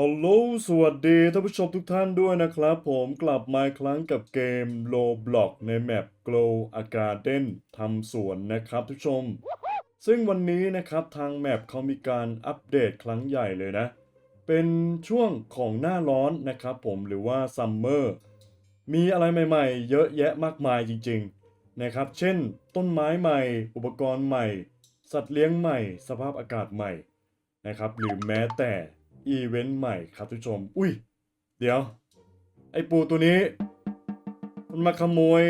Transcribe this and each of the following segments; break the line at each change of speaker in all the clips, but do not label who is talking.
ฮัลโหล สวัสดีท่านผู้ชมทุกท่านด้วยนะครับผมกลับมาครั้งกับเกม Roblox ในแมป Glow a Garden ทำสวนนะครับทุกผู้ชม ซึ่งวันนี้นะครับทางแมปเขามีการอัปเดตครั้งใหญ่เลยนะ เป็นช่วงของหน้าร้อนนะครับผมหรือว่าซัมเมอร์มีอะไรใหม่ๆ เยอะแยะมากมายจริงๆนะครับ เช่น ต้นไม้ใหม่ อุปกรณ์ใหม่ สัตว์เลี้ยงใหม่ สภาพอากาศใหม่นะครับหรือแม้แต่ อีเวนต์ใหม่ครับทุกผู้ชม อุ้ย เดี๋ยว ไอปูตัวนี้ มันมาขโมย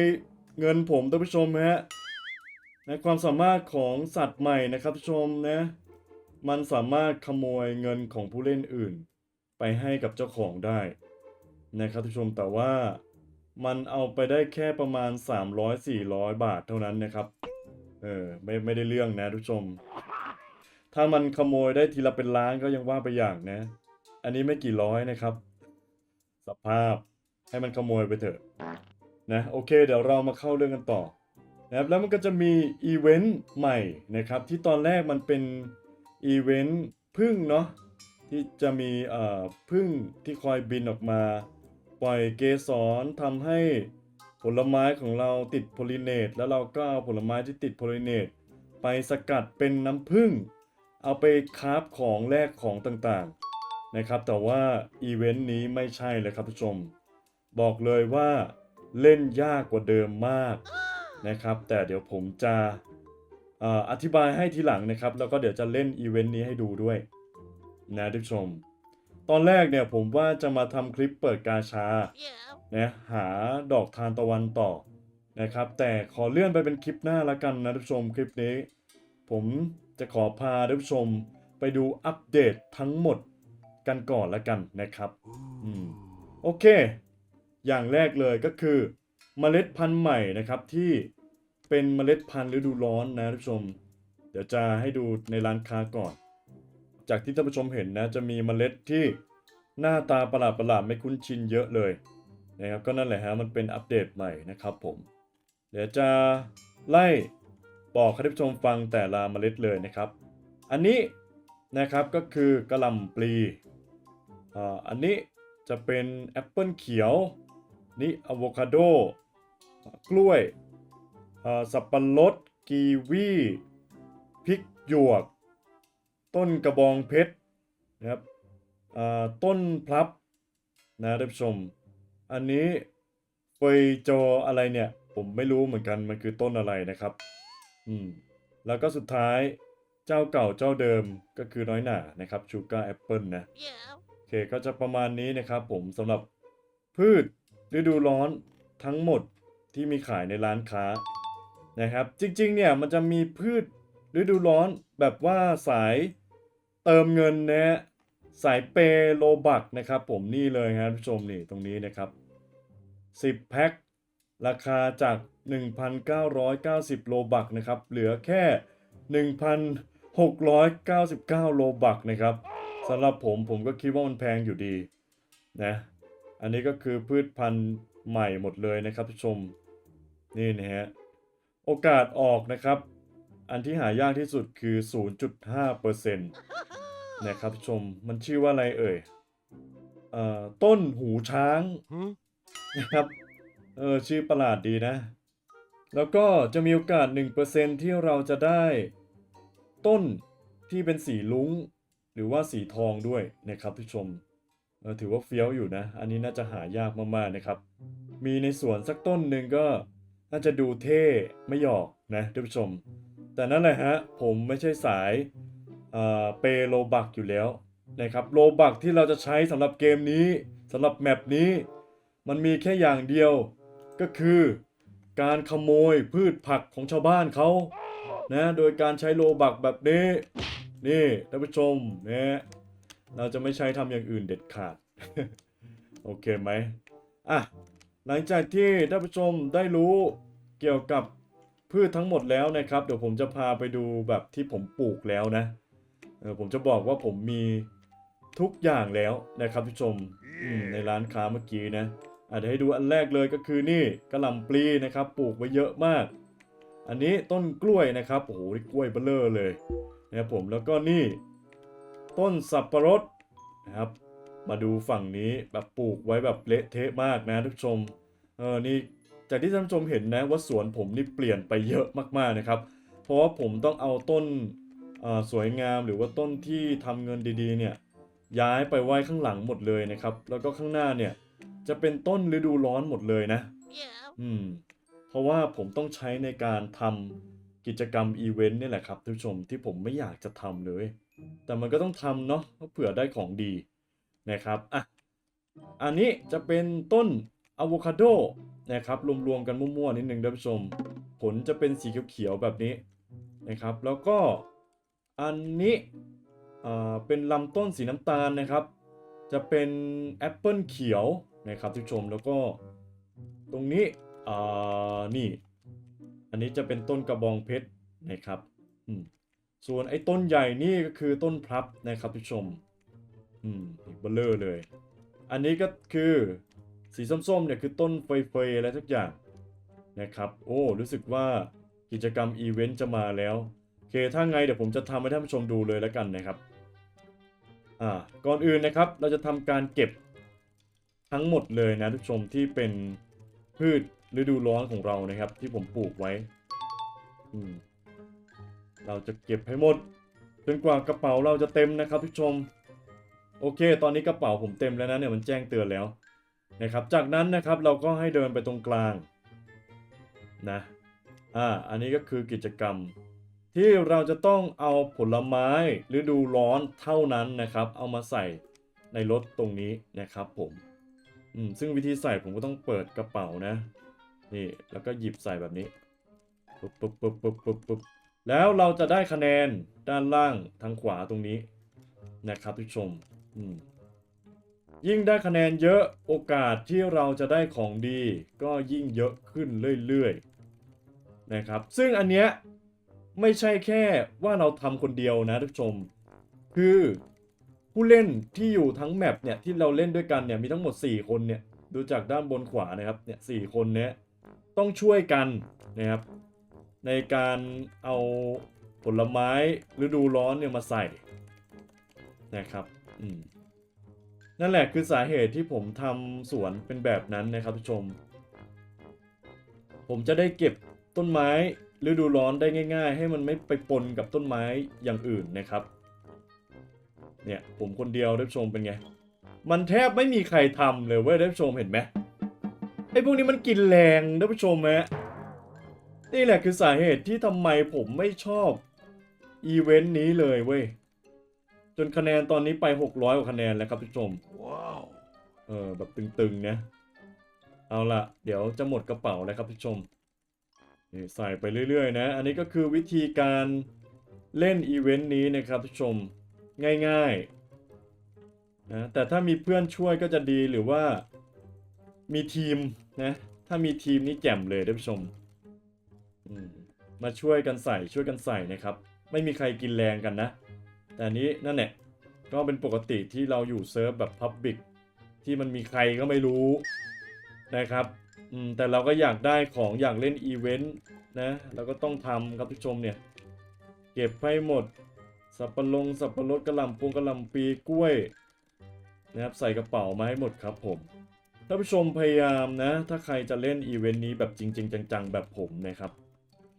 เงินผมท่านผู้ชมฮะในความสามารถของสัตว์ใหม่นะครับทุกผู้ชมนะ มันสามารถขโมยเงินของผู้เล่นอื่น ไปให้กับเจ้าของได้นะครับทุกผู้ชมแต่ว่ามันเอาไปได้แค่ประมาณ 300-400 บาทเท่านั้นนะครับ เออไม่ไม่ได้เรื่องนะทุกผู้ชม ถ้ามันขโมยได้ทีละเป็นล้านก็ยังว่าไปอย่างนะ อันนี้ไม่กี่ร้อยนะครับ สภาพให้มันขโมยไปเถอะนะโอเค เดี๋ยวเรามาเข้าเรื่องกันต่อนะครับแล้วมันก็จะมีอีเวนต์ใหม่นะครับ ที่ตอนแรกมันเป็นอีเวนต์พึ่งเนาะที่จะมีเอ่อพึ่งที่คอยบินออกมา ปล่อยเกสรทำให้ผลไม้ของเราติดโพลิเนตแล้วเราก็เอาผลไม้ที่ติดโพลิเนตไปสกัดเป็นน้ำผึ้ง เอาไปคราฟของแลกของต่างๆนะครับ แต่ว่าอีเวนต์นี้ไม่ใช่เลยครับผู้ชม บอกเลยว่าเล่นยากกว่าเดิมมากนะครับ แต่เดี๋ยวผมจะออธิบายให้ทีหลังนะครับ แล้วก็เดี๋ยวจะเล่นอีเวนต์นี้ให้ดูด้วยนะท่านผู้ชม ตอนแรกเนี่ยผมว่าจะมาทำคลิปเปิดกาชานะหาดอกทานตะวันต่อนะครับ แต่ขอเลื่อนไปเป็นคลิปหน้าละกันนะท่านผู้ชมคลิปนี้ ผม จะขอพาท่านผู้ชมไปดูอัปเดตทั้งหมดกันก่อนละกันนะครับอืมโอเค อย่างแรกเลยก็คือเมล็ดพันธุ์ใหม่นะครับที่เป็นเมล็ดพันธุ์ฤดูร้อนนะท่านผู้ชม เดี๋ยวจะให้ดูในร้านค้าก่อน จากที่ท่านผู้ชมเห็นนะจะมีเมล็ดที่หน้าตาประหลาดประหลาดๆไม่คุ้นชินเยอะเลยนะครับก็นั่นแหละฮะมันเป็นอัปเดตใหม่นะครับผม เดี๋ยวจะไล่ อกให้ท่านผู้ชมฟังแต่ละเมล็ดเลยนะครับ อันนี้นะครับก็คือกระหล่ำปลีอันนี้จะเป็นแอปเปิลเขียว นี่อะโวคาโด กล้วยสับปะรด กีวีพริกหยวก ต้นกระบองเพชรนะครับต้นพลับนะท่านผู้ชม อันนี้เฟยโจอะไรเนี่ย ผมไม่รู้เหมือนกันมันคือต้นอะไรนะครับ อืมแล้วก็สุดท้ายเจ้าเก่าเจ้าเดิมก็คือน้อยหน่านะครับชูการ์แอปเปิลนะโอเคก็จะประมาณนี้นะครับผมสำหรับพืชฤดูร้อนทั้งหมดที่มีขายในร้านค้านะครับ จริงๆเนี่ยมันจะมีพืชฤดูร้อนแบบว่าสายเติมเงินนะฮะสายเปโลบักนะครับ ผมนี่เลยครับท่านผู้ชมนี่ตรงนี้นะครับ 10 แพ็คราคาจาก 1,990 โลบักนะครับ เหลือแค่ 1,699 โลบักนะครับสำหรับผมผมก็คิดว่ามันแพงอยู่ดีนะ อันนี้ก็คือพืชพันธุ์ใหม่หมดเลยนะครับผู้ชม นี่นะฮะ โอกาสออกนะครับ อันที่หายากที่สุดคือ 0.5%นะครับผู้ชม มันชื่อว่าอะไรเอ่ยเอ่อต้นหูช้างนะครับ เออ ชื่อประหลาดดีนะ แล้วก็จะมีโอกาส 1%ที่เราจะได้ต้นที่เป็นสีลุ้ง หรือว่าสีทองด้วยนะครับผู้ชมถือว่าเฟี้ยวอยู่นะ อันนี้น่าจะหายากมากๆนะครับ มีในสวนสักต้นหนึ่งก็น่าจะดูเท่ไม่หยอกนะท่านผู้ชม แต่นั่นแหละฮะ ผมไม่ใช่สายเอ่อเปโลบักอยู่แล้วนะครับโลบักที่เราจะใช้สำหรับเกมนี้สำหรับแมปนี้ มันมีแค่อย่างเดียวก็คือ การขโมยพืชผักของชาวบ้านเขานะโดยการใช้โลบักแบบนี้ นี่ท่านผู้ชมนะเราจะไม่ใช้ทำอย่างอื่นเด็ดขาด โอเคไหมอะหลังจากที่ท่านผู้ชมได้รู้เกี่ยวกับพืชทั้งหมดแล้วนะครับ เดี๋ยวผมจะพาไปดูแบบที่ผมปลูกแล้วนะเออผมจะบอกว่าผมมีทุกอย่างแล้วนะครับท่านผู้ชมในร้านค้าเมื่อกี้นะ เดี๋ยวให้ดูอันแรกเลยก็คือนี่กระหล่ำปลีนะครับปลูกไว้เยอะมาก อันนี้ต้นกล้วยนะครับโอ้โหกล้วยเบลเลอร์เลยนะครับผมแล้วก็นี่ ต้นสับปะรดนะครับ มาดูฝั่งนี้แบบปลูกไว้แบบเละเทะมากนะทุกผู้ชมเออนี่จากที่ท่านผู้ชมเห็นนะว่าสวนผมนี่เปลี่ยนไปเยอะมากๆนะครับ เพราะว่าผมต้องเอาต้นสวยงามหรือว่าต้นที่ทำเงินดีๆเนี่ยย้ายไปไว้ข้างหลังหมดเลยนะครับ แล้วก็ข้างหน้าเนี่ย จะเป็นต้นฤดูร้อนหมดเลยนะ อืม เพราะว่าผมต้องใช้ในการทำกิจกรรมอีเวนต์นี่แหละครับท่านผู้ชมที่ผมไม่อยากจะทำเลย แต่มันก็ต้องทำเนาะเพราะเผื่อได้ของดีนะครับอะอันนี้จะเป็นต้นอะโวคาโดนะครับรวมๆกันมั่วๆนิดนึงท่านผู้ชม ผลจะเป็นสีเขียวๆแบบนี้นะครับ แล้วก็อันนี้อ่าเป็นลำต้นสีน้ำตาลนะครับ จะเป็นแอปเปิลเขียว นะครับท่านผู้ชมแล้วก็ตรงนี้อ่านี่ อันนี้จะเป็นต้นกระบองเพชรนะครับอืมส่วนไอ้ต้นใหญ่นี่ก็คือต้นพลับนะครับท่านผู้ชมอืมอีกเบลเลอร์เลย อันนี้ก็คือสีส้มๆเนี่ยคือต้นเฟยๆอะไรทุกอย่างนะครับ โอ้รู้สึกว่ากิจกรรมอีเวนต์จะมาแล้วโอเคถ้าไงเดี๋ยวผมจะทำให้ท่านผู้ชมดูเลยแล้วกันนะครับอ่าก่อนอื่นนะครับเราจะทำการเก็บ ทั้งหมดเลยนะทุกชมที่เป็นพืชฤดูร้อนของเรานะครับ ที่ผมปลูกไว้ เราจะเก็บให้หมดจนกว่ากระเป๋าเราจะเต็มนะครับทุกชม โอเค ตอนนี้กระเป๋าผมเต็มแล้วนะเนี่ยมันแจ้งเตือนแล้วนะครับ จากนั้นนะครับเราก็ให้เดินไปตรงกลางนะอ่าอันนี้ก็คือกิจกรรม ที่เราจะต้องเอาผลไม้ฤดูร้อนเท่านั้นนะครับ เอามาใส่ในรถตรงนี้นะครับผม อืมซึ่งวิธีใส่ผมก็ต้องเปิดกระเป๋านะ นี่แล้วก็หยิบใส่แบบนี้ปุ๊บปุ๊บปุ๊บปุ๊บปุ๊บปุ๊บแล้วเราจะได้คะแนนด้านล่างทางขวาตรงนี้นะครับทุกชมอืมยิ่งได้คะแนนเยอะโอกาสที่เราจะได้ของดี ก็ยิ่งเยอะขึ้นเรื่อยๆนะครับ ซึ่งอันเนี้ยไม่ใช่แค่ว่าเราทำคนเดียวนะทุกชม คือ ผู้เล่นที่อยู่ทั้งแมปเนี่ยที่เราเล่นด้วยกันเนี่ยมีทั้งหมด 4 คนเนี่ยดูจากด้านบนขวานะครับเนี่ยสคนเนี้ยต้องช่วยกันนะครับในการเอาผลไม้ฤดูร้อนเนี่ยมาใส่นะครับอืมนั่นแหละคือสาเหตุที่ผมทำสวนเป็นแบบนั้นนะครับทุกชม ผมจะได้เก็บต้นไม้ฤดูร้อนได้ง่าย ๆ ให้มันไม่ไปปนกับต้นไม้อย่างอื่นนะครับ เนี่ยผมคนเดียวท่านผู้ชมเป็นไง มันแทบไม่มีใครทำเลยเว้ยท่านผู้ชมเห็นไหมไอ้พวกนี้มันกินแรงท่านผู้ชมฮะนี่แหละคือสาเหตุที่ทำไมผมไม่ชอบอีเวนต์นี้เลยเว้ยจนคะแนนตอนนี้ไป 600 กว่าคะแนนแล้วครับผู้ชม
Wow.
เออแบบตึงๆนะเอาละเดี๋ยวจะหมดกระเป๋าแล้วครับผู้ชมนี่ใส่ไปเรื่อยๆนะ อันนี้ก็คือวิธีการเล่นอีเวนต์นี้นะครับผู้ชม ง่ายๆนะแต่ถ้ามีเพื่อนช่วยก็จะดีหรือว่ามีทีมนะถ้ามีทีมนี่แจ่มเลยท่านผู้ชมมาช่วยกันใส่ช่วยกันใส่นะครับ ไม่มีใครกินแรงกันนะ แต่นี้นั่นแหละก็เป็นปกติที่เราอยู่เซิร์ฟแบบพับบิกที่มันมีใครก็ไม่รู้นะครับแต่เราก็อยากได้ของอยากเล่นอีเวนต์นะเราก็ต้องทำครับทุกชมเนี่ย เก็บให้หมด สับปะรดสับปะรดกระหล่ำปงกระหล่ำปีกล้วยนะครับใส่กระเป๋ามาให้หมดครับผมท่านผู้ชมพยายามนะ ถ้าใครจะเล่นอีเวนต์นี้แบบจริง ๆ จังๆ แบบผมนะครับ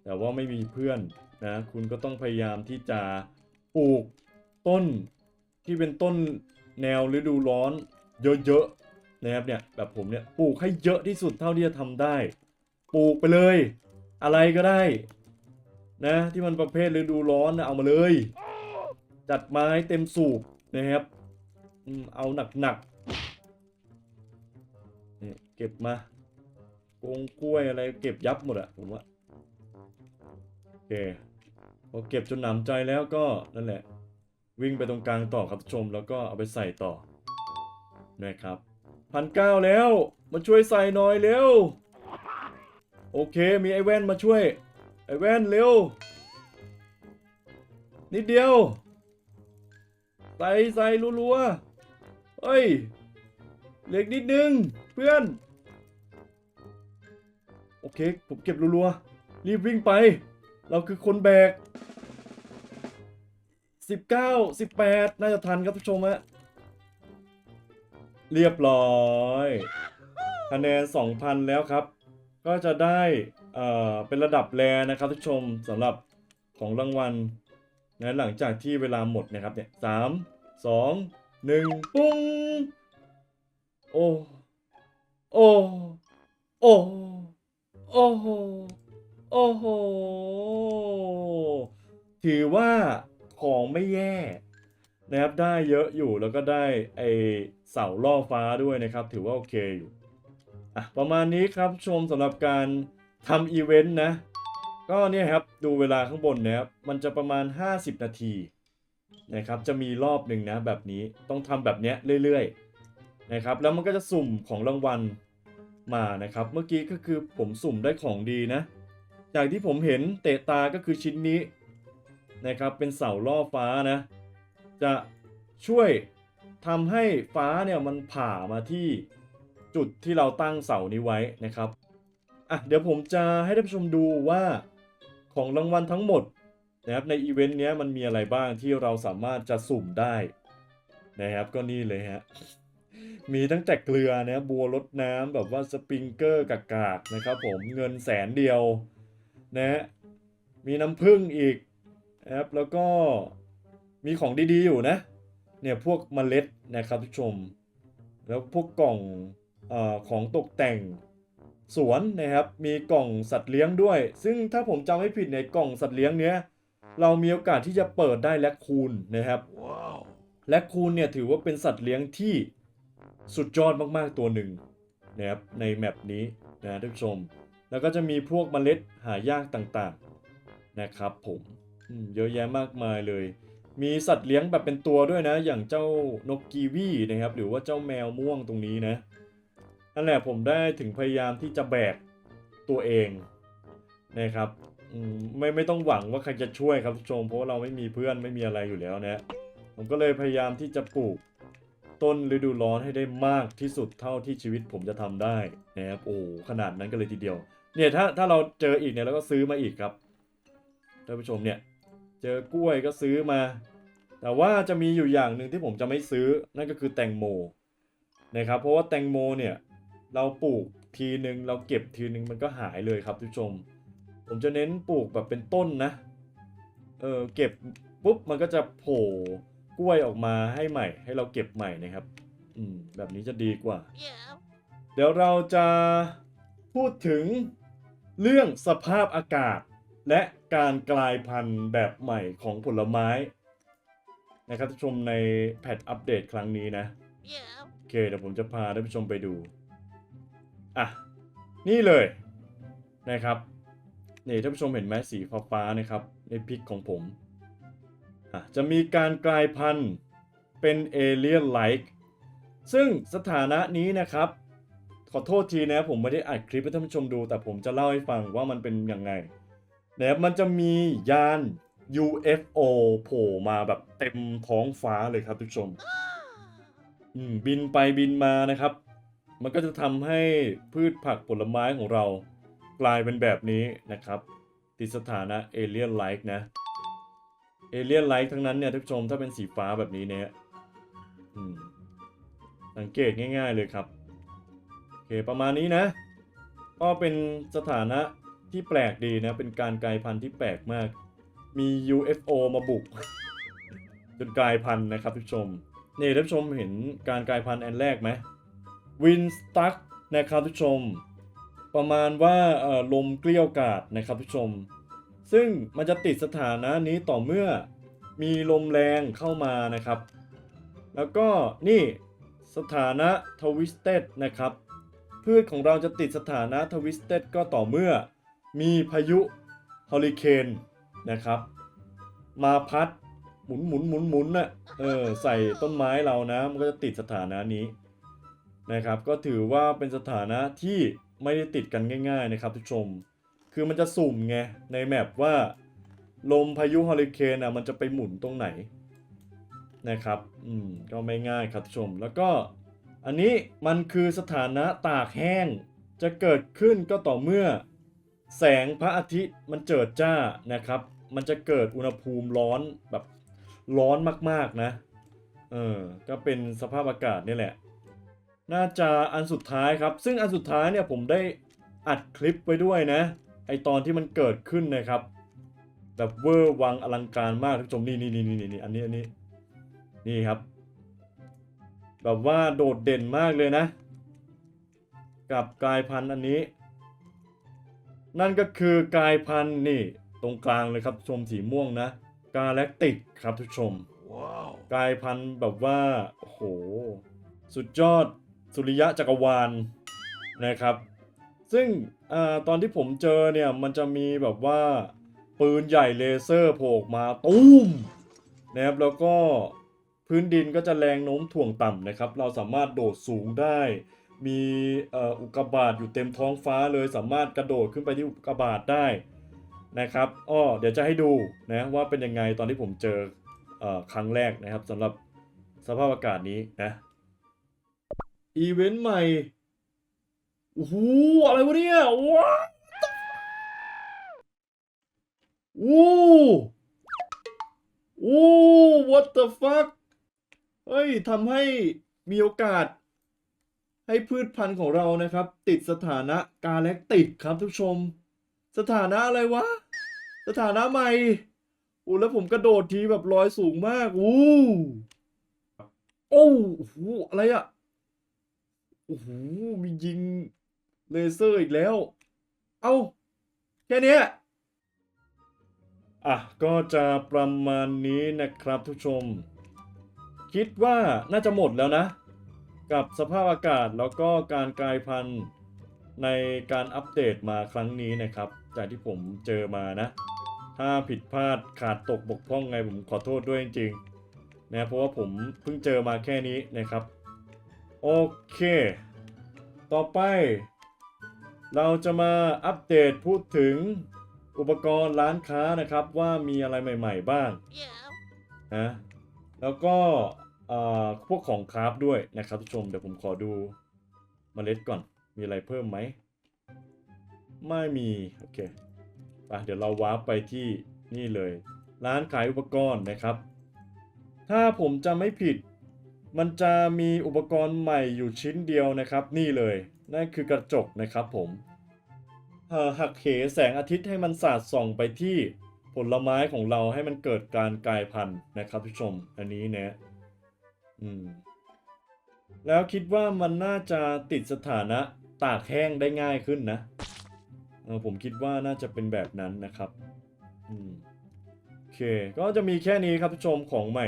แต่ว่าไม่มีเพื่อนนะคุณก็ต้องพยายามที่จะปลูกต้นที่เป็นต้นแนวฤดูร้อนเยอะๆนะครับเนี่ยแบบผมเนี่ยปลูกให้เยอะที่สุดเท่าที่จะทำได้ ปลูกไปเลย อะไรก็ได้นะที่มันประเภทฤดูร้อนนะเอามาเลย จัดไม้เต็มสูบนะครับอืมเอาหนักๆนี่เก็บมาโกงกล้วยอะไรเก็บยับหมดอะผมว่าโอเคพอเก็บจนหนำใจแล้วก็นั่นแหละ วิ่งไปตรงกลางต่อครับชม แล้วก็เอาไปใส่ต่อนะครับพันเก้าแล้ว มาช่วยใส่หน่อยเร็ว โอเคมีไอ้แว่นมาช่วย ไอ้แว่นเร็ว นิดเดียว ใส่ใส่รัวๆเฮ้ย เหล็กนิดนึง เพื่อน โอเค ผมเก็บรัวๆรีบวิ่งไป เราคือคนแบก 19 18 น่าจะทันครับทุกชมฮะเรียบร้อยคะแนน 2,000 แล้วครับ ก็จะได้เอ่อเป็นระดับแรนะครับทุกชมสำหรับของรางวัล นะหลังจากที่เวลาหมดนะครับเนี่ยสามสองหนึ่งปุ้งโอ้โอ้โอ้โอ้โหโอ้โหถือว่าของไม่แย่นะครับได้เยอะอยู่แล้วก็ได้ไอเสาล่อฟ้าด้วยนะครับ ถือว่าโอเคอยู่อะประมาณนี้ครับชมสำหรับการทำอีเวนต์นะ ก็เนี่ยครับดูเวลาข้างบนนะครับมันจะประมาณ 50 นาทีนะครับจะมีรอบหนึ่งนะแบบนี้ต้องทำแบบเนี้ยเรื่อยๆนะครับแล้วมันก็จะสุ่มของรางวัลมานะครับ เมื่อกี้ก็คือผมสุ่มได้ของดีนะจากที่ผมเห็นเตะตาก็คือชิ้นนี้นะครับเป็นเสาล่อฟ้านะจะช่วยทำให้ฟ้าเนี่ยมันผ่ามาที่จุดที่เราตั้งเสานี้ไว้นะครับอะเดี๋ยวผมจะให้ท่านผู้ชมดูว่า ของรางวัลทั้งหมดนะครับในอีเวนต์เนี้ยมันมีอะไรบ้างที่เราสามารถจะสุ่มได้นะครับก็นี่เลยฮะมีตั้งแต่เกลือนะบัวรดน้ำแบบว่าสปริงเกอร์กากๆนะครับผมเงินแสนเดียวนะมีน้ำผึ้งอีกนะครับแล้วก็มีของดีๆอยู่นะเนี่ยพวกเมล็ดนะครับทุกชม แล้วพวกกล่องอของตกแต่ง สวนนะครับมีกล่องสัตว์เลี้ยงด้วย ซึ่งถ้าผมจำไม่ผิดในกล่องสัตว์เลี้ยงเนี้ยเรามีโอกาสที่จะเปิดได้แลคคูนนะครับแลคคูนเนี่ยถือว่าเป็นสัตว์เลี้ยงที่สุดยอดมากๆตัวหนึ่งนะครับในแมปนี้นะท่านผู้ชม แล้วก็จะมีพวกเมล็ดหายากต่างๆนะครับผมอืมเยอะแยะมากมายเลย มีสัตว์เลี้ยงแบบเป็นตัวด้วยนะ อย่างเจ้านกกีวีนะครับหรือว่าเจ้าแมวม่วงตรงนี้นะ นั่นแหละผมได้ถึงพยายามที่จะแบกตัวเองนะครับไม่ไม่ต้องหวังว่าใครจะช่วยครับทุกชมเพราะว่าเราไม่มีเพื่อนไม่มีอะไรอยู่แล้วนะผมก็เลยพยายามที่จะปลูกต้นฤดูร้อนให้ได้มากที่สุดเท่าที่ชีวิตผมจะทำได้นะครับโอ้ขนาดนั้นกันเลยทีเดียว เนี่ยถ้าถ้าเราเจออีกเนี่ยเราก็ซื้อมาอีกครับท่านผู้ชมเนี่ยเจอกล้วยก็ซื้อมา แต่ว่าจะมีอยู่อย่างหนึ่งที่ผมจะไม่ซื้อนั่นก็คือแตงโมนะครับเพราะว่าแตงโมเนี่ย เราปลูกทีหนึ่งเราเก็บทีหนึ่งมันก็หายเลยครับทุกชม ผมจะเน้นปลูกแบบเป็นต้นนะ เออเก็บปุ๊บมันก็จะโผล่กล้วยออกมาให้ใหม่ ให้เราเก็บใหม่นะครับ อืมแบบนี้จะดีกว่า
Yeah.
เดี๋ยวเราจะพูดถึงเรื่องสภาพอากาศ และการกลายพันธุ์แบบใหม่ของผลไม้ นะครับท่านผู้ชมในแพทอัปเดตครั้งนี้นะ
Yeah.
โอเคเดี๋ยวผมจะพาท่านผู้ชมไปดู อะ นี่เลยนะครับนี่ท่านผู้ชมเห็นไหมสีฟ้าฟ้าๆนะครับ ในพิกของผมอะจะมีการกลายพันธุ์เป็นเอเลียนไลค์ซึ่งสถานะนี้นะครับ ขอโทษทีนะผมไม่ได้อัดคลิปให้ท่านผู้ชมดู แต่ผมจะเล่าให้ฟังว่ามันเป็นยังไงนะครับมันจะมียาน UFO โผล่มาแบบเต็มท้องฟ้าเลยครับทุกผู้ชม บินไปบินมานะครับ มันก็จะทำให้พืชผักผลไม้ของเรากลายเป็นแบบนี้นะครับติดสถานะเอเลียนไลค์นะเอเลียนไลค์ทั้งนั้นเนี่ยท่านผู้ชมถ้าเป็นสีฟ้าแบบนี้เนี่ยสังเกตง่าย ๆเลยครับโอเคประมาณนี้นะก็เป็นสถานะที่แปลกดีนะ เป็นการกลายพันธุ์ที่แปลกมาก มี UFO มาบุก จนกลายพันธุ์นะครับท่านผู้ชมนี่ท่านผู้ชมเห็นการกลายพันธุ์อันแรกไหม วินสตั๊กนะครับท่านผู้ชม ประมาณว่าลมเกลี้ยวกาดนะครับท่านผู้ชม ซึ่งมันจะติดสถานะนี้ต่อเมื่อมีลมแรงเข้ามานะครับ แล้วก็นี่สถานะทวิสเต็ดนะครับพืชของเราจะติดสถานะทวิสเต็ดก็ต่อเมื่อ มีพายุฮอริเคนนะครับ มาพัดหมุนหมุนหมุนหมุนน่ะเออใส่ต้นไม้เรานะ มันก็จะติดสถานะนี้ นะครับก็ถือว่าเป็นสถานะที่ไม่ได้ติดกันง่าย ๆ นะครับทุกชม คือมันจะสุ่มไงในแมปว่า ลมพายุฮอริเคนอะมันจะไปหมุนตรงไหนนะครับอืมก็ไม่ง่ายครับทุกชม แล้วก็อันนี้มันคือสถานะตากแห้ง จะเกิดขึ้นก็ต่อเมื่อ แสงพระอาทิตย์มันเจิดจ้านะครับ มันจะเกิดอุณหภูมิร้อนแบบร้อนมากๆนะเออก็เป็นสภาพอากาศนี่แหละ น่าจะอันสุดท้ายครับ ซึ่งอันสุดท้ายเนี่ยผมได้อัดคลิปไว้ด้วยนะ ไอตอนที่มันเกิดขึ้นนะครับ แบบเวอร์วังอลังการมากท่านผู้ชมนี่นี่นี่นี่นี่อันนี้อันนี้นี่ครับ แบบว่าโดดเด่นมากเลยนะ กับกลายพันธุ์อันนี้ นั่นก็คือกลายพันธุ์นี่ตรงกลางเลยครับชมสีม่วงนะกาแล็กติกครับทุกชม
Wow.
กลายพันธุ์แบบว่าโอ้โหสุดยอด สุริยะจักรวาลนะครับ ซึ่งอตอนที่ผมเจอเนี่ยมันจะมีแบบว่าปืนใหญ่เลเซอร์โผล่ออกมาตุ้มนะครับแล้วก็พื้นดินก็จะแรงโน้มถ่วงต่ำนะครับ เราสามารถโดดสูงได้ มีอุกกาบาตอยู่เต็มท้องฟ้าเลยสามารถกระโดดขึ้นไปที่อุกกาบาตได้นะครับอ้อเดี๋ยวจะให้ดูนะว่าเป็นยังไงตอนที่ผมเจออครั้งแรกนะครับสำหรับสภาพอากาศนี้นะ อีเวนต์ใหม่ โอ้โห อะไรวะเนี่ย ว้าโอ้โอ้ what the fuck เฮ้ยทำให้มีโอกาส ให้พืชพันธุ์ของเรานะครับ ติดสถานะกาแล็กติกครับทุกชม สถานะอะไรวะ สถานะใหม่อู้แล้วผมกระโดดทีแบบลอยสูงมากอู้โอ้โอ้โหอะไรอะ โอ้โหมียิงเลเซอร์อีกแล้ว เอ้า แค่นี้อะ ก็จะประมาณนี้นะครับทุกชม คิดว่าน่าจะหมดแล้วนะ กับสภาพอากาศแล้วก็การกลายพันธุ์ในการอัปเดตมาครั้งนี้นะครับ จากที่ผมเจอมานะ ถ้าผิดพลาดขาดตกบกพร่องไงผมขอโทษด้วยจริงๆนะเพราะว่าผมเพิ่งเจอมาแค่นี้นะครับ โอเค ต่อไป เราจะมาอัปเดตพูดถึงอุปกรณ์ร้านค้านะครับว่ามีอะไรใหม่ ๆ บ้าง
Yeah.
นะแล้วก็เอ่อพวกของคราฟด้วยนะครับทุกชมเดี๋ยวผมขอดูเมล็ดก่อนมีอะไรเพิ่มไหม ไม่มี โอเคไปเดี๋ยวเราวาร์ปไปที่นี่เลย ร้านขายอุปกรณ์นะครับ ถ้าผมจะไม่ผิด มันจะมีอุปกรณ์ใหม่อยู่ชิ้นเดียวนะครับ นี่เลย นั่นคือกระจกนะครับผมเอ่อหักเหแสงอาทิตย์ให้มันสาดส่องไปที่ผลไม้ของเราให้มันเกิดการกลายพันธุ์นะครับผู้ชม อันนี้เนี่ยอืมแล้วคิดว่ามันน่าจะติดสถานะตากแห้งได้ง่ายขึ้นนะเออผมคิดว่าน่าจะเป็นแบบนั้นนะครับ อืมโอเค ก็จะมีแค่นี้ครับผู้ชมของใหม่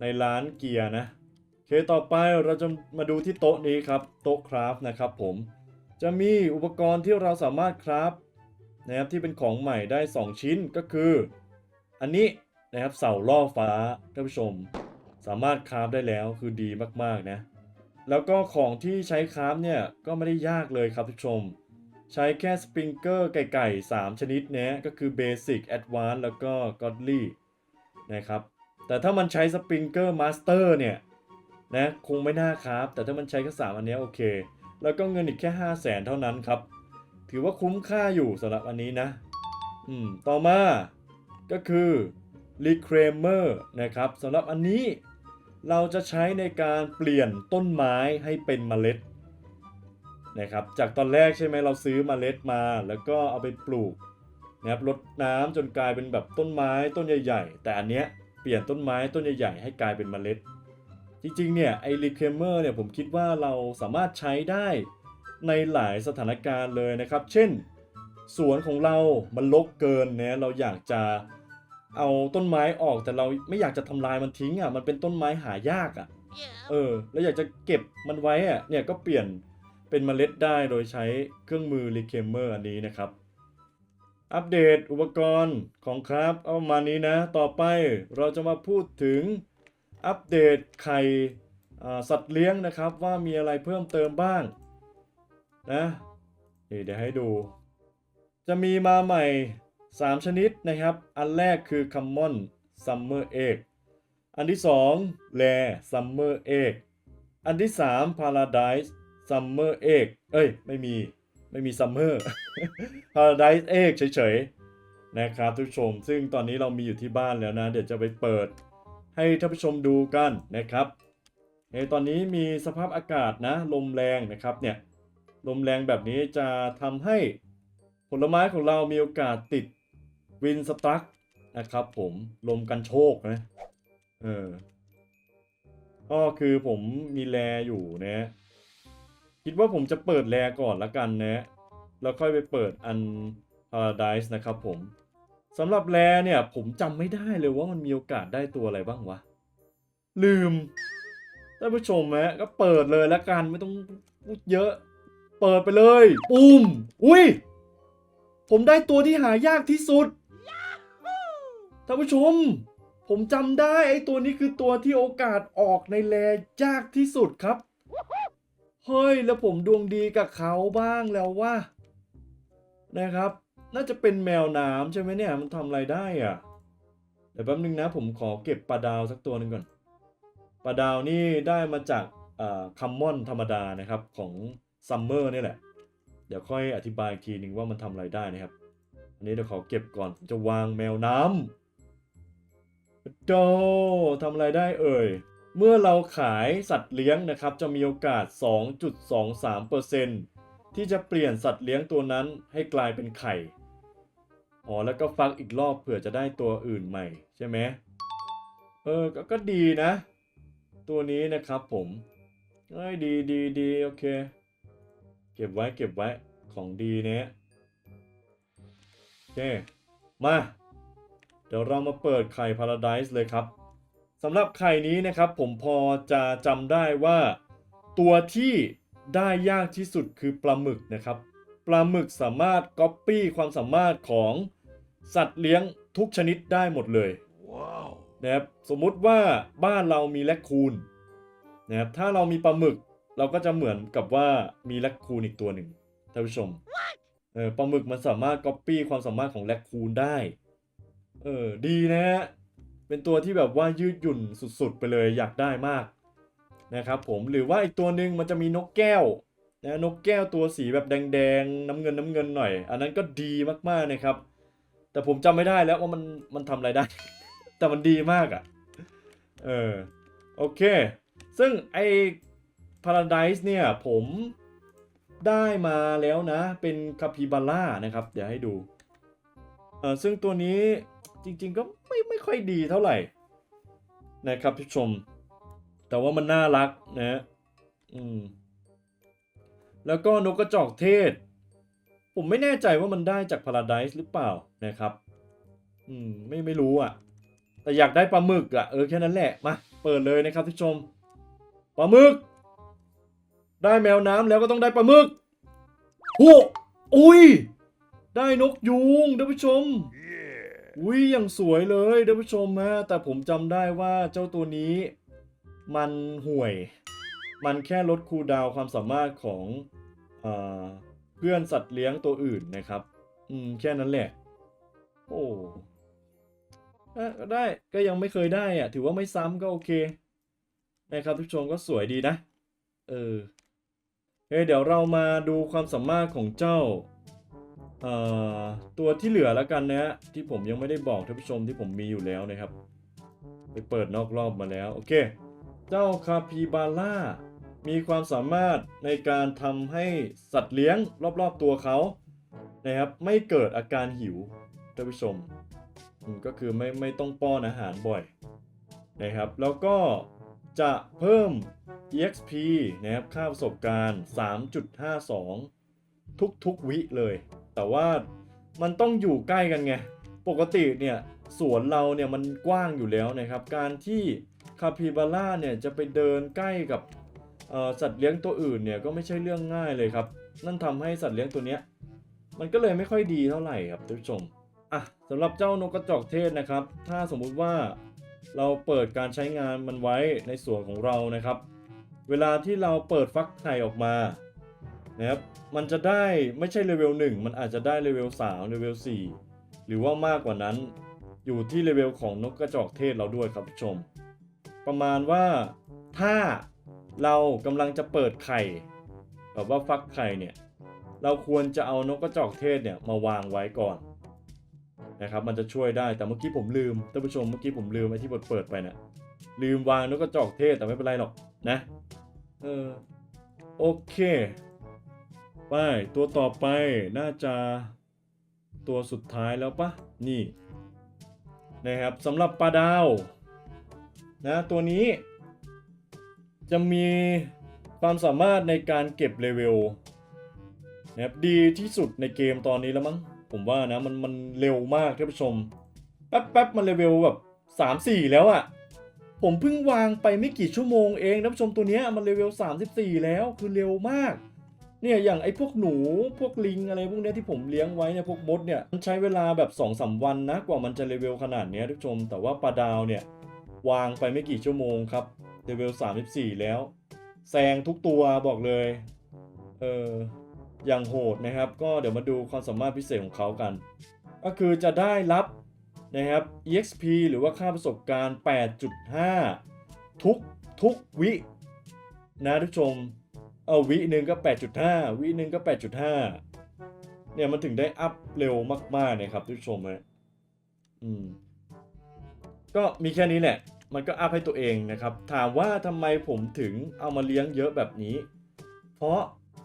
ในร้านเกียร์นะโอเคต่อไปเราจะมาดูที่โต๊ะนี้ครับ โต๊ะคราฟนะครับผม จะมีอุปกรณ์ที่เราสามารถคราฟนะครับที่เป็นของใหม่ได้ 2 ชิ้นก็คือ อันนี้นะครับเสาล่อฟ้าท่านผู้ชม สามารถคราฟได้แล้วคือดีมากๆนะ แล้วก็ของที่ใช้คราฟเนี่ยก็ไม่ได้ยากเลยครับท่านผู้ชม ใช้แค่สปริงเกอร์ไก่ๆ3ชนิดนะก็คือ Basic Advanced แล้วก็ Godly นะครับ แต่ถ้ามันใช้สปริงเกอร์มาสเตอร์เนี่ยนะคงไม่น่าครับ แต่ถ้ามันใช้แค่สามอันนี้โอเค แล้วก็เงินอีกแค่ 5 0 0แสนเท่านั้นครับ ถือว่าคุ้มค่าอยู่สำหรับอันนี้นะ อืม ต่อมาก็คือ Reclaimer นะครับสำหรับอันนี้เราจะใช้ในการเปลี่ยนต้นไม้ให้เป็นเมล็ดนะครับ จากตอนแรกใช่ไหมเราซื้อเมล็ดมาแล้วก็เอาไปปลูกนะครับรดน้ำจนกลายเป็นแบบต้นไม้ต้นใหญ่ ๆ แต่อันเนี้ย เปลี่ยนต้นไม้ต้นใหญ่ๆให้กลายเป็นเมล็ด จริงๆเนี่ยไอรีเคมเมอร์เนี่ยผมคิดว่าเราสามารถใช้ได้ในหลายสถานการณ์เลยนะครับ เช่น สวนของเรามันรกเกินเนี่ยเราอยากจะเอาต้นไม้ออกแต่เราไม่อยากจะทำลายมันทิ้งอะมันเป็นต้นไม้หายากอะ
Yeah.
เออ แล้วอยากจะเก็บมันไว้อะเนี่ยก็เปลี่ยนเป็นเมล็ดได้โดยใช้เครื่องมือรีเคมเมอร์อันนี้นะครับ อัปเดตอุปกรณ์ของครับเอามานี้นะ ต่อไปเราจะมาพูดถึงอัปเดตไข่สัตว์เลี้ยงนะครับว่ามีอะไรเพิ่มเติมบ้างนะทีเดี๋ยวให้ดู จะมีมาใหม่ 3 ชนิดนะครับ อันแรกคือ Common Summer Egg อันที่2 Rare Summer Egg อันที่ 3 Paradise Summer Egg เอ้ย ไม่มี ไม่มี Summer Paradise Egg เฉยๆ นะครับทุกผู้ชม ซึ่งตอนนี้เรามีอยู่ที่บ้านแล้วนะ เดี๋ยวจะไปเปิดให้ท่านผู้ชมดูกันนะครับเอยตอนนี้มีสภาพอากาศนะ ลมแรงนะครับเนี่ย ลมแรงแบบนี้จะทำให้ผลไม้ของเรามีโอกาสติดวินสตั๊กนะครับผมลมกันโชคนะเออก็คือผมมีแรอยู่นะ คิดว่าผมจะเปิดแรก่อนละกันนะแล้วค่อยไปเปิดอัน Paradise นะครับผมสำหรับแรเนี่ย ผมจำไม่ได้เลยว่ามันมีโอกาสได้ตัวอะไรบ้างวะ ลืมท่านผู้ชมฮะก็เปิดเลยละกันไม่ต้องพูดเยอะ เปิดไปเลยปุ้มอุ้ยผมได้ตัวที่หายากที่สุดท่านผู้ชม ผมจำได้ไอ้ตัวนี้คือตัวที่โอกาสออกในแลยากที่สุดครับ เฮ้ย แล้วผมดวงดีกับเขาบ้างแล้วว่านะครับ น่าจะเป็นแมวน้ำใช่ไหมเนี่ย มันทำอะไรได้อะเดี๋ยวแป๊บนึงนะ ผมขอเก็บปลาดาวสักตัวหนึ่งก่อนปลาดาวนี่ได้มาจากคัมมอนธรรมดานะครับของซัมเมอร์นี่แหละ เดี๋ยวค่อยอธิบายอีกทีหนึ่งว่ามันทำอะไรได้นะครับ อันนี้เดี๋ยวขอเก็บก่อนผมจะวางแมวน้ำโดทำอะไรได้เอ่ย เมื่อเราขายสัตว์เลี้ยงนะครับจะมีโอกาส 2.23%ที่จะเปลี่ยนสัตว์เลี้ยงตัวนั้นให้กลายเป็นไข่อ๋อแล้วก็ฟักอีกรอบเผื่อจะได้ตัวอื่นใหม่ใช่ไหมเออก็ก็ดีนะ ตัวนี้นะครับผมเอ้ยดีดีดีโอเค เก็บไว้เก็บไว้ของดีเนี้ยโอเค มา เดี๋ยวเรามาเปิดไข่พาราไดซ์เลยครับ สำหรับไข่นี้นะครับผมพอจะจำได้ว่า ตัวที่ได้ยากที่สุดคือปลาหมึกนะครับปลาหมึกสามารถก๊อปปี้ความสามารถของสัตว์เลี้ยงทุกชนิดได้หมดเลยนะครับสมมุติว่าบ้านเรามีแรคคูนนะครับถ้าเรามีปลาหมึกเราก็จะเหมือนกับว่ามีแรคคูนอีกตัวหนึ่งท่านผู้ชมเออปลาหมึกมันสามารถก๊อปปี้ความสามารถของแรคคูนได้ เออดีนะฮะ เป็นตัวที่แบบว่ายืดหยุ่นสุดๆ ไปเลยอยากได้มากนะครับผมหรือว่าอีกตัวหนึ่งมันจะมีนกแก้วนะนกแก้วตัวสีแบบแดงๆ น้ำเงินน้ำเงินหน่อย อันนั้นก็ดีมากๆนะครับ แต่ผมจำไม่ได้แล้วว่ามันมันทำอะไรได้ แต่มันดีมากอะ่ะเออโอเค ซึ่งไอ้ Paradise เนี่ยผมได้มาแล้วนะ เป็นคาปิบาร่านะครับ เดี๋ยวให้ดูเออซึ่งตัวนี้ จริง ๆ ก็ไม่ไม่ค่อยดีเท่าไหร่นะครับผู้ชม แต่ว่ามันน่ารักนะอืมแล้วก็นกกระจอกเทศ ผมไม่แน่ใจว่ามันได้จาก Paradise หรือเปล่านะครับ อืมไม่ไม่รู้อะ แต่อยากได้ปลาหมึกอะเออแค่นั้นแหละมาเปิดเลยนะครับทุกชมปลาหมึก ได้แมวน้ำแล้วก็ต้องได้ปลาหมึกโอ้อุ้ย ได้นกยูงท่านผู้ชม อุ้ยอย่างสวยเลยท่านผู้ชมฮะแต่ผมจำได้ว่าเจ้าตัวนี้ มันห่วย มันแค่ลดคูดาวความสามารถของเอเพื่อนสัตว์เลี้ยงตัวอื่นนะครับ อืมแค่นั้นแหละ โอ้เออก็ได้ก็ยังไม่เคยได้อะ ถือว่าไม่ซ้ำก็โอเค นะครับทุกชมก็สวยดีนะ เออเฮ้เดี๋ยวเรามาดูความสามารถของเจ้า ตัวที่เหลือแล้วกันนะฮะที่ผมยังไม่ได้บอกท่านผู้ชมที่ผมมีอยู่แล้วนะครับ ไปเปิดนอกรอบมาแล้ว โอเค เจ้าคาปิบาร่ามีความสามารถในการทำให้สัตว์เลี้ยงรอบๆตัวเขานะครับไม่เกิดอาการหิวท่านผู้ชมอืมก็คือไม่ไม่ต้องป้อนอาหารบ่อยนะครับ แล้วก็จะเพิ่ม EXP นะครับค่าประสบการณ์ 3.52 ทุกๆวิเลย แต่ว่ามันต้องอยู่ใกล้กันไง ปกติเนี่ยสวนเราเนี่ยมันกว้างอยู่แล้วนะครับ การที่คาปิบาร่าเนี่ยจะไปเดินใกล้กับสัตว์เลี้ยงตัวอื่นเนี่ยก็ไม่ใช่เรื่องง่ายเลยครับ นั่นทำให้สัตว์เลี้ยงตัวเนี้ยมันก็เลยไม่ค่อยดีเท่าไหร่ครับท่านผู้ชมอะสำหรับเจ้านกกระจอกเทศนะครับ ถ้าสมมุติว่าเราเปิดการใช้งานมันไว้ในส่วนของเรานะครับ เวลาที่เราเปิดฟักไข่ออกมา นะครับ มันจะได้ไม่ใช่เลเวล1มันอาจจะได้เลเวล3เลเวล4หรือว่ามากกว่านั้น อยู่ที่เลเวลของนกกระจอกเทศเราด้วยครับผู้ชม ประมาณว่าถ้าเรากำลังจะเปิดไข่แบบว่าฟักไข่เนี่ย เราควรจะเอานกกระจอกเทศเนี่ยมาวางไว้ก่อนนะครับมันจะช่วยได้แต่เมื่อกี้ผมลืมท่านผู้ชมเมื่อกี้ผมลืมไอ้ที่เปิดเปิดไปนะลืมวางนกกระจอกเทศแต่ไม่เป็นไรหรอกนะเออโอเค ไปตัวต่อไปน่าจะตัวสุดท้ายแล้วปะนี่นะครับสำหรับปลาดาวนะตัวนี้ จะมีความสามารถในการเก็บเลเวลนะครับดีที่สุดในเกมตอนนี้แล้วมั้งผมว่านะมันมันเร็วมากท่านผู้ชม แป๊บแป๊บมันเลเวลแบบสามสี่แล้วอะ่ะ ผมเพิ่งวางไปไม่กี่ชั่วโมงเองท่านผู้ชมตัวเนี้ยมันเลเวล34แล้วคือเร็วมาก เนี่ยอย่างไอ้พวกหนูพวกลิงอะไรพวกเนี้ยที่ผมเลี้ยงไว้เนี่ยพวกมดเนี่ยมันใช้เวลาแบบ2อสวันนะกว่ามันจะเลเวลขนาดเนี้ยท่านผู้ชม แต่ว่าปลาดาวเนี่ยวางไปไม่กี่ชั่วโมงครับเลเวล34 แล้วแซงทุกตัวบอกเลยเอออย่างโหดนะครับ ก็เดี๋ยวมาดูความสามารถพิเศษของเขากัน ก็คือจะได้รับนะครับ EXP หรือว่าค่าประสบการณ์ 8.5 ทุกทุกวิ นะทุกชม เอาวิหนึ่งก็ 8.5 วิหนึ่งก็ 8.5 เนี่ยมันถึงได้อัพเร็วมากๆนะครับทุกชมฮะอืมก็มีแค่นี้แหละ มันก็อัพให้ตัวเองนะครับ ถามว่าทำไมผมถึงเอามาเลี้ยงเยอะแบบนี้ เพราะ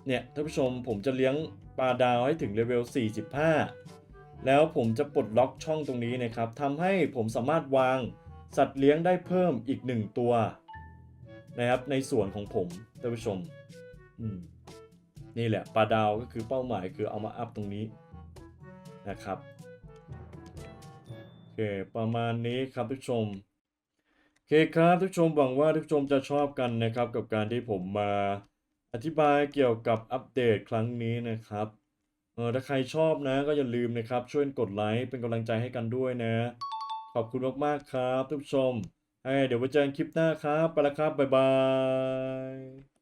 เนี่ยท่านผู้ชมผมจะเลี้ยงปลาดาวให้ถึงเลเวล 45 แล้วผมจะปลดล็อกช่องตรงนี้นะครับทำให้ผมสามารถวางสัตว์เลี้ยงได้เพิ่มอีกหนึ่งตัวนะครับในส่วนของผมท่านผู้ชมอืม นี่แหละปลาดาวก็คือเป้าหมายคือเอามาอัพตรงนี้นะครับโอเคประมาณนี้ครับทุกชมโอเคครับทุกชมหวังว่าทุกชมจะชอบกันนะครับกับการที่ผมมาอธิบายเกี่ยวกับอัปเดตครั้งนี้นะครับเออถ้าใครชอบนะก็อย่าลืมนะครับ ช่วยกดไลค์เป็นกำลังใจให้กันด้วยนะ ขอบคุณมากๆครับทุกชมให้เดี๋ยวไว้เจอกันคลิปหน้าครับ ไปแล้วครับ บ๊ายบาย